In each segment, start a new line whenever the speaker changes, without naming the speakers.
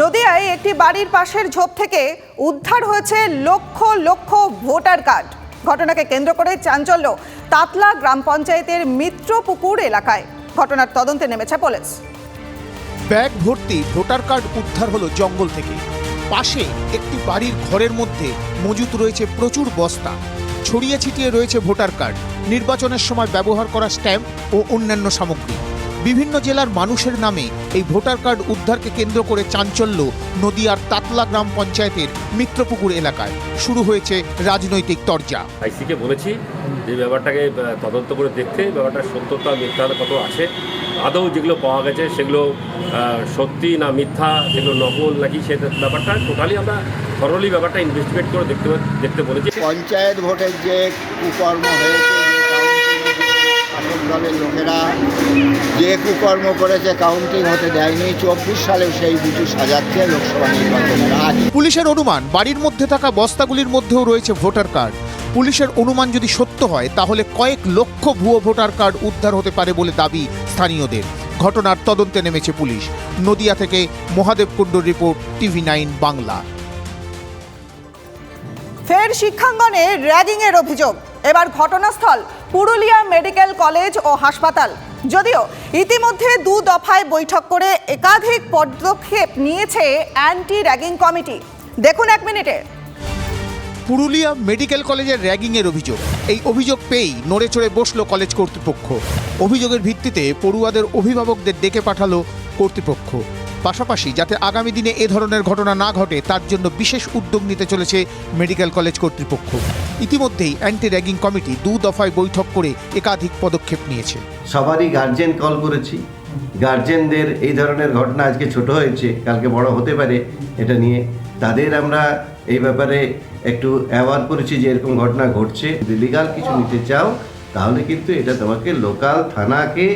নদিয়ায় একটি বাড়ির পাশের ঝোপ থেকে উদ্ধার হয়েছে লক্ষ লক্ষ ভোটার কার্ড। ঘটনাকে কেন্দ্র করে চাঞ্চল্য তাতলা গ্রাম পঞ্চায়েতের মিত্রপুকুর এলাকায়। ঘটনার তদন্তে নেমেছে পুলিশ।
ব্যাগ ভর্তি ভোটার কার্ড উদ্ধার হলো জঙ্গল থেকে। পাশে একটি বাড়ির ঘরের মধ্যে মজুত রয়েছে প্রচুর বস্তা। ছড়িয়ে ছিটিয়ে রয়েছে ভোটার কার্ড। নির্বাচনের সময় ব্যবহার করা স্ট্যাম্প ও অন্যান্য সামগ্রী। বিভিন্ন জেলার মানুষের নামে এই ভোটার কার্ড উদ্ধারকে কেন্দ্র করে চাঞ্চল্য নদিয়ার তাতলা গ্রাম পঞ্চায়েতের মিত্রপুকুর এলাকায়। শুরু হয়েছে রাজনৈতিক তরজা।
আইসিকে বলেছি যে ব্যাপারটাকে তদন্ত করে দেখতে ব্যাপারটা সত্যতা মিথ্যা কত আছে। আদৌ যেগুলো পাওয়া গেছে সেগুলো সত্যি না মিথ্যা যেগুলো নকল নাকি সে ব্যাপারটা টোটালি আমরা থরলি ব্যাপারটা ইনভেস্টিগেট করে দেখতে দেখতে বলেছি।
পঞ্চায়েত ভোটের যে কুকর্ম হয়েছে শাসক দলের লোকেরা যে কুকর্ম করেছে কাউন্টিং হতে দেয়নি। চব্বিশ সালেও সেই দুটি সাজাচ্ছে লোকসভা নির্বাচনের আগে।
পুলিশের অনুমান বাড়ির মধ্যে থাকা বস্তাগুলির মধ্যেও রয়েছে ভোটার কার্ড। পুলিশের অনুমান যদি সত্য হয় তাহলে কয়েক লক্ষ ভুয়ো ভোটার কার্ড উদ্ধার হতে পারে বলে দাবি স্থানীয়দের। ঘটনার তদন্তে নেমেছে পুলিশ। নদিয়া থেকে মহাদেব কুণ্ডুর রিপোর্ট টিভি নাইন বাংলা।
ফের শিক্ষাঙ্গনে র্যাগিংয়ের অভিযোগ। এবার ঘটনাস্থল, পুরুলিয়া মেডিকেল কলেজ ও হাসপাতাল। যদিও ইতিমধ্যে দু দফায় বৈঠক করে একাধিক পদক্ষেপ নিয়েছে অ্যান্টি র্যাগিং কমিটি। দেখুন এক মিনিটে।
পুরুলিয়া মেডিকেল কলেজের র্যাগিংয়ের অভিযোগ। এই অভিযোগ পেয়েই নড়ে চড়ে বসল কলেজ কর্তৃপক্ষ। অভিযোগের ভিত্তিতে পড়ুয়াদের অভিভাবকদের ডেকে পাঠালো কর্তৃপক্ষ। পাশাপাশি যাতে আগামী দিনে এ ধরনের ঘটনা না ঘটে, তার জন্য বিশেষ উদ্যোগ নিতে চলেছে মেডিকেল কলেজ কর্তৃপক্ষ। ইতিমধ্যেই অ্যান্টি র্যাগিং কমিটি দু দফায় বৈঠক করে একাধিক পদক্ষেপ নিয়েছে।
সবারই গার্জেন কল করেছি। গার্জেনদের এই ধরনের ঘটনা আজকে ছোট হয়েছে, কালকে বড় হতে পারে, এটা নিয়ে তাদের আমরা এই ব্যাপারে একটু অ্যাওয়ার করেছি যে এরকম ঘটনা ঘটছে। যদি লিগাল কিছু নিতে চাও, তাহলে কিন্তু এটা তোমাকে লোকাল থানাকে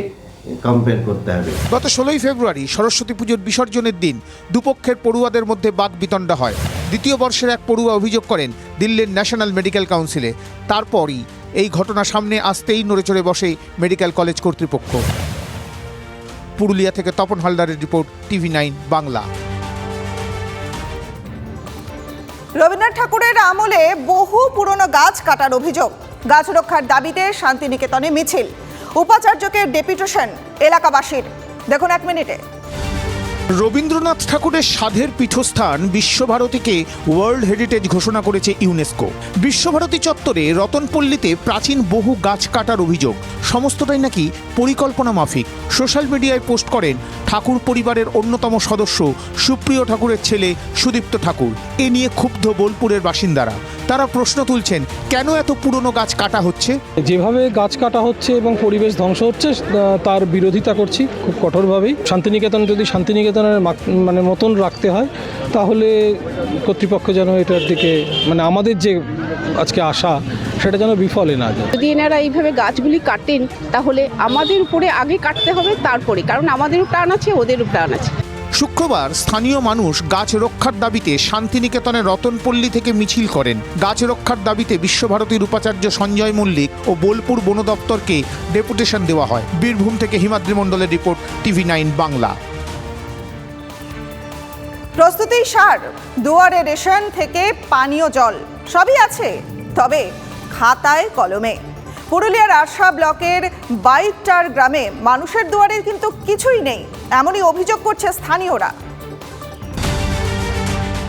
কম্পেয়ার করতে হবে।
গত ষোলোই ফেব্রুয়ারি সরস্বতী পুজোর বিসর্জনের দিন দুপক্ষের পড়ুয়াদের মধ্যে বাকবিতণ্ডা হয়। দ্বিতীয় বর্ষের এক পড়ুয়া অভিযোগ করেন দিল্লির ন্যাশনাল মেডিকেল কাউন্সিলে। তারপরই এই ঘটনা সামনে আসতেই নড়েচড়ে বসে মেডিকেল কলেজ কর্তৃপক্ষ। পুরুলিয়া থেকে তপন হালদারের report TV nine Bangla.
Rabindranath ঠাকুরের আমলে বহু পুরনো গাছ কাটার অভিযোগ। গাছ রক্ষার দাবিতে শান্তিনিকেতনে মিছিল। উপাচার্যকে ডেপুটেশন এলাকাবাসীর। দেখুন এক মিনিটে।
রবীন্দ্রনাথ ঠাকুরের সাধের পীঠস্থান বিশ্বভারতীকে ওয়ার্ল্ড হেরিটেজ ঘোষণা করেছে ইউনেস্কো। বিশ্বভারতী চত্বরে রতনপল্লীতে প্রাচীন বহু গাছ কাটার অভিযোগ। সমস্তটাই নাকি পরিকল্পনা মাফিক। সোশ্যাল মিডিয়ায় পোস্ট করেন ঠাকুর পরিবারের অন্যতম সদস্য সুপ্রিয় ঠাকুরের ছেলে সুদীপ্ত ঠাকুর। এ নিয়ে ক্ষুব্ধ বোলপুরের বাসিন্দারা। তারা প্রশ্ন তুলছেন কেন এত পুরনো গাছ কাটা হচ্ছে?
যেভাবে গাছ কাটা হচ্ছে এবং পরিবেশ ধ্বংস হচ্ছে তার বিরোধিতা করছি খুব কঠোরভাবেই। শান্তিনিকেতন যদি শান্তিনিকেতনের মানে মতন রাখতে হয় তাহলে কর্তৃপক্ষ যেন এটার দিকে মানে আমাদের যে আজকে আশা সেটা যেন বিফলে না যায়।
যদি এনারা এইভাবে গাছগুলি কাটেন তাহলে আমাদের উপরে আগে কাটতে হবে তারপরে। কারণ আমাদেরও প্রাণ আছে ওদেরও প্রাণ আছে।
শুক্রবার স্থানীয় মানুষ গাছ রক্ষার দাবিতে শান্তিনিকেতনে রতনপল্লী থেকে মিছিল করেন। গাছ রক্ষার দাবিতে বিশ্বভারতীর উপাচার্য সঞ্জয় মল্লিক ও বোলপুর বন দপ্তরকে ডেপুটেশন দেওয়া হয়। বীরভূম থেকে হিমাদ্রি মণ্ডলের রিপোর্ট, টিভি নাইন বাংলা।
প্রস্তুতি সার, দুয়ারে রেশন থেকে পানীয় জল, সবই আছে। তবে খাতায় কলমে। পুরুলিয়ার আশা ব্লকের বাইকটার গ্রামে মানুষের দুয়ারে কিন্তু কিছুই নেই। এমনই অভিযোগ করছে স্থানীয়রা।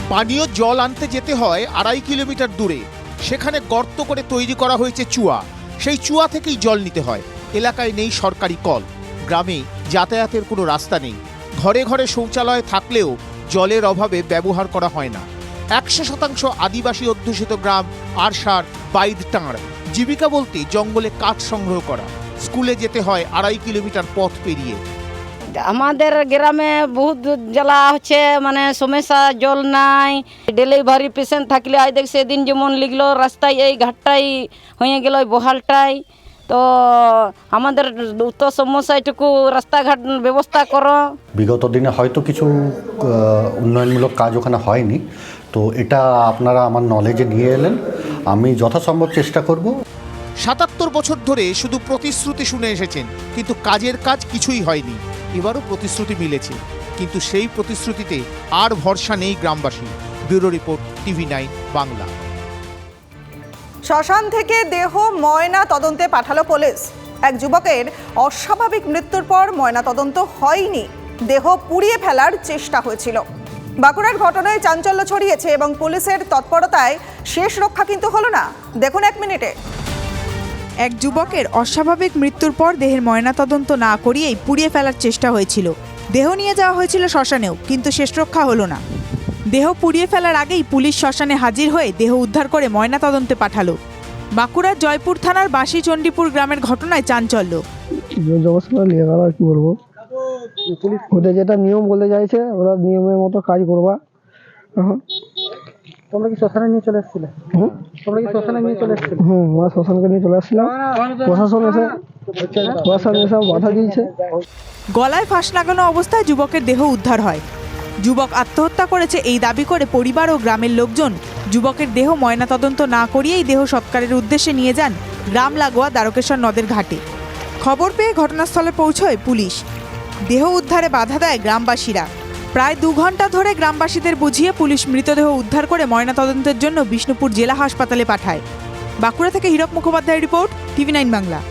পানীয় জল আনতে যেতে হয় আড়াই কিলোমিটার দূরে। সেখানে গর্ত করে তৈরি করা হয়েছে চুয়া। সেই চুয়া থেকেই জল নিতে হয়। এলাকায় নেই সরকারি কল। গ্রামে যাতায়াতের কোনো রাস্তা নেই। ঘরে ঘরে শৌচালয় থাকলেও জলের অভাবে ব্যবহার করা হয় না। একশো শতাংশ আদিবাসী অধ্যুষিত গ্রাম আরসার বাইদ টাঁড় জীবিকা বলতে জঙ্গলে কাঠ সংগ্রহ করা। স্কুলে যেতে হয় আড়াই কিলোমিটার পথ পেরিয়ে।
আমাদের গ্রামে বহুত জ্বালা হচ্ছে মানে সমস্যা জল নাই ডেলিভারি পেশেন্ট থাকলে আজ দেখ সেদিন যেমন লিখলো রাস্তায় এই ঘাটটাই হয়ে গেল বহালটাই। তো আমাদের তো সমস্যা এটুকু রাস্তাঘাট ব্যবস্থা করো।
বিগত দিনে হয়তো কিছু উন্নয়নমূলক কাজ ওখানে হয়নি। তো এটা আপনারা আমার নলেজে নিয়ে এলেন। আমি যথাসম্ভব চেষ্টা করব।
সাতাত্তর বছর ধরে শুধু প্রতিশ্রুতি শুনে এসেছেন কিন্তু কাজের কাজ কিছুই হয়নি। এবারও প্রতিশ্রুতি মিলেছে কিন্তু সেই প্রতিশ্রুতিতে আর ভরসা নেই গ্রামবাসী। Bureau report TV nine Bangla.
শ্মশান থেকে দেহ ময়না তদন্তে পাঠালো পুলিশ। এক যুবকের অস্বাভাবিক মৃত্যুর পর ময়না তদন্ত হয়নি। দেহ পুড়িয়ে ফেলার চেষ্টা হয়েছিল। বাঁকুড়ার ঘটনায় চাঞ্চল্য ছড়িয়েছে এবং পুলিশের তৎপরতায় শেষ রক্ষা কিন্তু হলো না। দেখুন এক মিনিটে।
এক যুবকের অস্বাভাবিক মৃত্যুর পর দেহের ময়নাতদন্ত না করিয়েই পুড়িয়ে ফেলার চেষ্টা হয়েছিল। দেহ নিয়ে যাওয়া হয়েছিল শ্মশানেও কিন্তু শেষ রক্ষা হলো না। দেহ পুড়িয়ে ফেলার আগেই পুলিশ শ্মশানে হাজির হয়ে দেহ উদ্ধার করে ময়নাতদন্তে পাঠালো। বাঁকুড়ার জয়পুর থানার বাসি চণ্ডীপুর গ্রামের ঘটনায় চাঞ্চল্য।
নিয়ে কি বলব? ওদের যেটা নিয়ম বলে যাইছে ওরা নিয়মের মতো কাজ করবা। এখন
তোমরা কি শ্মশানে নিয়ে চলে এসেছিলে? তোমরা কি শ্মশানে নিয়ে চলে এসেছিলে?
হুম আমরা শ্মশানকে নিয়ে চলে আসছিলাম। প্রশাসন এসে প্রশাসন এসে বাধা দিয়েছে।
গলায় ফাঁস লাগানো অবস্থায় যুবকের দেহ উদ্ধার হয়। যুবক আত্মহত্যা করেছে এই দাবি করে পরিবার ও গ্রামের লোকজন। যুবকের দেহ ময়নাতদন্ত না করিয়েই দেহ সৎকারের উদ্দেশ্যে নিয়ে যান গ্রাম লাগোয়া দ্বারকেশ্বর নদের ঘাটে। খবর পেয়ে ঘটনাস্থলে পৌঁছয় পুলিশ। দেহ উদ্ধারে বাধা দেয় গ্রামবাসীরা। প্রায় দু ঘণ্টা ধরে গ্রামবাসীদের বুঝিয়ে পুলিশ মৃতদেহ উদ্ধার করে ময়নাতদন্তের জন্য বিষ্ণুপুর জেলা হাসপাতালে পাঠায়। বাঁকুড়া থেকে Hirak Mukhopadhyay report, TV nine Bangla.